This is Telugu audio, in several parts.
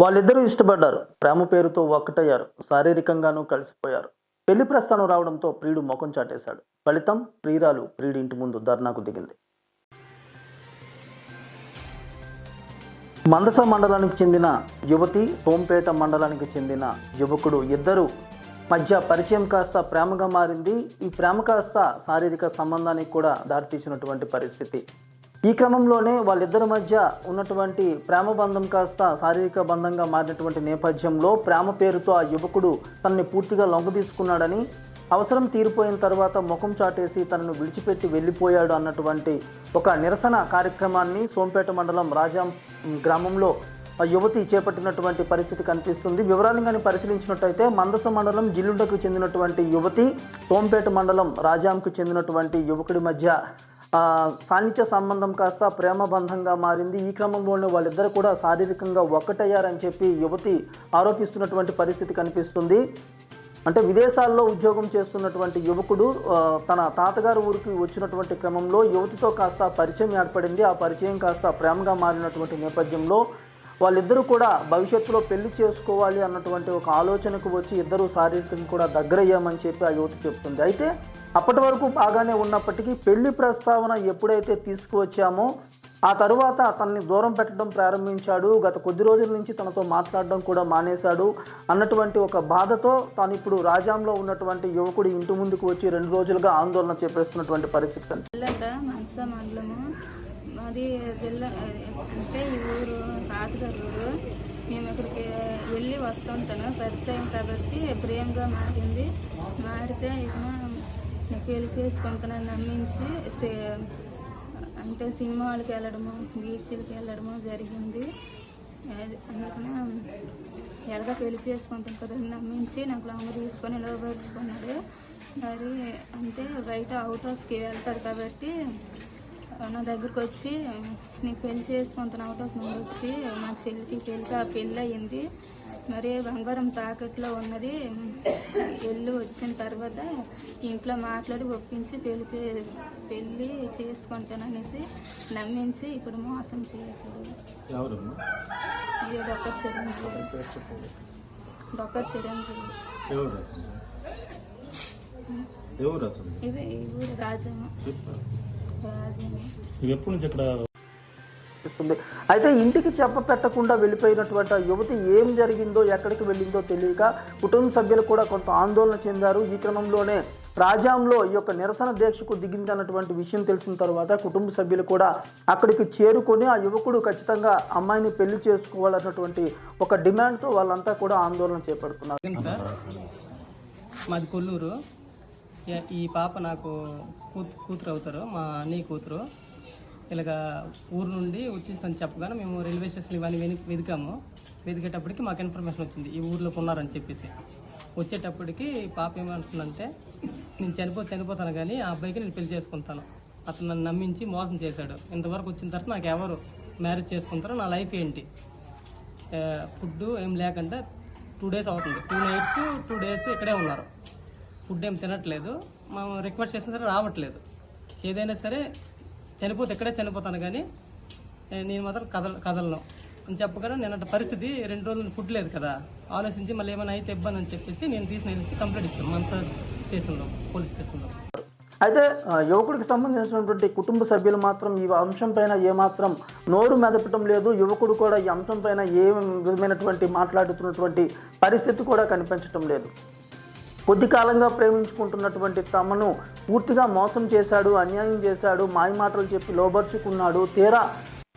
వాళ్ళిద్దరూ ఇష్టపడ్డారు. ప్రేమ పేరుతో ఒక్కటయ్యారు. శారీరకంగానూ కలిసిపోయారు. పెళ్ళి ప్రస్థానం రావడంతో ప్రియుడు ముఖం చాటేశాడు. ఫలితం ప్రియురాలు ప్రియుడి ఇంటి ముందు ధర్నాకు దిగింది. మందస మండలానికి చెందిన యువతి సోంపేట మండలానికి చెందిన యువకుడు ఇద్దరు మధ్య పరిచయం కాస్త ప్రేమగా మారింది. ఈ ప్రేమ కాస్త శారీరక సంబంధానికి కూడా దారితీసినటువంటి పరిస్థితి. ఈ క్రమంలోనే వాళ్ళిద్దరి మధ్య ఉన్నటువంటి ప్రేమ బంధం కాస్త శారీరక బంధంగా మారినటువంటి నేపథ్యంలో ప్రేమ పేరుతో ఆ యువకుడు తనని పూర్తిగా లొంగ తీసుకున్నాడని అవసరం తీరిపోయిన తర్వాత ముఖం చాటేసి తనను విడిచిపెట్టి వెళ్ళిపోయాడు అన్నటువంటి ఒక నిరసన కార్యక్రమాన్ని సోంపేట మండలం రాజాం గ్రామంలో ఆ యువతి చేపట్టినటువంటి పరిస్థితి కనిపిస్తుంది. వివరాలను కానీ పరిశీలించినట్టయితే మందస మండలం జిల్లుండకు చెందినటువంటి యువతి సోంపేట మండలం రాజాంకు చెందినటువంటి యువకుడి మధ్య సాన్నిధ్య సంబంధం కాస్త ప్రేమ బంధంగా మారింది. ఈ క్రమంలోనే వాళ్ళిద్దరు కూడా శారీరకంగా ఒక్కటయ్యారని చెప్పి యువతి ఆరోపిస్తున్నటువంటి పరిస్థితి కనిపిస్తుంది. అంటే విదేశాల్లో ఉద్యోగం చేస్తున్నటువంటి యువకుడు తన తాతగారు ఊరికి వచ్చినటువంటి క్రమంలో యువతితో కాస్త పరిచయం ఏర్పడింది. ఆ పరిచయం కాస్త ప్రేమగా మారినటువంటి నేపథ్యంలో వాళ్ళిద్దరూ కూడా భవిష్యత్తులో పెళ్ళి చేసుకోవాలి అన్నటువంటి ఒక ఆలోచనకు వచ్చి ఇద్దరు శారీరకంగా కూడా దగ్గరయ్యామని చెప్పి ఆ యువతి చెప్తుంది. అయితే అప్పటి వరకు బాగానే ఉన్నప్పటికీ పెళ్ళి ప్రస్తావన ఎప్పుడైతే తీసుకువచ్చామో ఆ తరువాత తనని దూరం పెట్టడం ప్రారంభించాడు. గత కొద్ది రోజుల నుంచి తనతో మాట్లాడడం కూడా మానేశాడు అన్నటువంటి ఒక బాధతో తాను ఇప్పుడు రాజాంలో ఉన్నటువంటి యువకుడి ఇంటి ముందుకు వచ్చి రెండు రోజులుగా ఆందోళన చేపడుతున్నటువంటి పరిస్థితి. మాది జిల్లా అంటే ఈ ఊరు తాతగారు మేము ఇక్కడికి వెళ్ళి వస్తుంటాను. పరిచయం కాబట్టి ప్రేమగా మారింది. మారితే ఏమో పెళ్ళి చేసుకుంటానని నమ్మించి అంటే సినిమాలకు వెళ్ళడము బీచ్లకి వెళ్ళడము జరిగింది. అది అందుకనే ఎలాగ పెళ్ళి చేసుకుంటాం కదా నమ్మించి నాకు లొంగ తీసుకొని లోపరుచుకున్నాడు మరి అంటే బయట అవుట్ ఆఫ్కి వెళ్తాడు కాబట్టి నా దగ్గరికి వచ్చి నీకు పెళ్ళి చేసుకుంటాను అవుట్ ఆఫ్ నుండి వచ్చి మా చెల్లికి పెళ్ళి ఆ పెళ్ళి అయ్యింది మరి బంగారం తాకట్లో ఉన్నది వెళ్ళి వచ్చిన తర్వాత ఇంట్లో మాట్లాడి ఒప్పించి పెళ్ళి చే పెళ్ళి చేసుకుంటాననేసి నమ్మించి ఇప్పుడు మోసం చేశాడు. డాక్టర్ చిరంజీవి. డాక్టర్ చిరంజీవి. ఇది ఈ ఊరు రాజమ్మ. ఎప్పటి నుంచి ఇక్కడ కనిపిస్తుంది అయితే ఇంటికి చెప్ప పెట్టకుండా వెళ్ళిపోయినటువంటి ఆ యువతి ఏం జరిగిందో ఎక్కడికి వెళ్ళిందో తెలియక కుటుంబ సభ్యులు కూడా కొంత ఆందోళన చెందారు. ఈ క్రమంలోనే రాజాంలో ఈ యొక్క నిరసన దీక్షకు దిగింది అన్నటువంటి విషయం తెలిసిన తర్వాత కుటుంబ సభ్యులు కూడా అక్కడికి చేరుకొని ఆ యువకుడు ఖచ్చితంగా అమ్మాయిని పెళ్ళి చేసుకోవాలన్నటువంటి ఒక డిమాండ్తో వాళ్ళంతా కూడా ఆందోళన చేపడుతున్నారు. మాది కొల్లూరు. ఈ- పాప నాకు కూతురు అవుతారు మా అన్నయ్య కూతురు. ఇలాగ ఊరు నుండి వచ్చేసిందని చెప్పగానే మేము రైల్వే స్టేషన్ ఇవన్నీ వెని వెతికాము. వెతికేటప్పటికి మాకు ఇన్ఫర్మేషన్ వచ్చింది ఈ ఊర్లోకి ఉన్నారని చెప్పేసి. వచ్చేటప్పటికి పాప ఏమంటుందంటే నేను చనిపో చనిపోతాను కానీ ఆ అబ్బాయికి నేను పెళ్ళి చేసుకుంటాను. అతను నన్ను నమ్మించి మోసం చేశాడు. ఇంతవరకు వచ్చిన తర్వాత నాకు ఎవరు మ్యారేజ్ చేసుకుంటారో నా లైఫ్ ఏంటి? ఫుడ్ ఏం లేకుండా టూ డేస్ అవుతుంది. టూ నైట్స్ టూ డేస్ ఇక్కడే ఉన్నారు. ఫుడ్ ఏం తినట్లేదు. మనం రిక్వెస్ట్ చేసిన సరే రావట్లేదు. ఏదైనా సరే చనిపోతే ఇక్కడే చనిపోతాను కానీ నేను మాత్రం కదల కదలను. అని చెప్పగానే నేను పరిస్థితి రెండు రోజులు ఫుడ్ లేదు కదా. ఆలోచించి మళ్ళీ ఏమైనా అయితే ఇబ్బంది అని చెప్పేసి నేను తీసుకుని కంప్లైంట్ ఇచ్చాను మన్సార్ స్టేషన్లో పోలీస్ స్టేషన్లో. అయితే యువకుడికి సంబంధించినటువంటి కుటుంబ సభ్యులు మాత్రం ఈ అంశం పైన ఏమాత్రం నోరు మెదపటం లేదు. యువకుడు కూడా ఈ అంశం పైన ఏ విధమైనటువంటి మాట్లాడుతున్నటువంటి పరిస్థితి కూడా కనిపించటం లేదు. కొద్ది కాలంగా ప్రేమించుకుంటున్నటువంటి తమను పూర్తిగా మోసం చేశాడు అన్యాయం చేశాడు మాయమాటలు చెప్పి లోబర్చుకున్నాడు. తీరా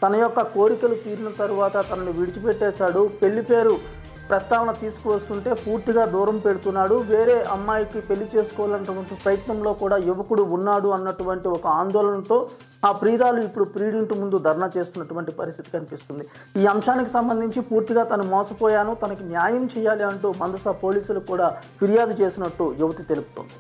తన యొక్క కోరికలు తీరిన తరువాత తనను విడిచిపెట్టేశాడు. పెళ్ళి పేరు ప్రస్తావన తీసుకువస్తుంటే పూర్తిగా దూరం పెడుతున్నాడు. వేరే అమ్మాయికి పెళ్ళి చేసుకోవాలన్నటువంటి ప్రయత్నంలో కూడా యువకుడు ఉన్నాడు అన్నటువంటి ఒక ఆందోళనతో ఆ ప్రియురాలు ఇప్పుడు ప్రియుడింటి ముందు ధర్నా చేస్తున్నటువంటి పరిస్థితి కనిపిస్తుంది. ఈ అంశానికి సంబంధించి పూర్తిగా తను మోసపోయాను తనకి న్యాయం చేయాలి అంటూ మందస పోలీసులు కూడా ఫిర్యాదు చేసినట్టు యువతి తెలుపుతోంది.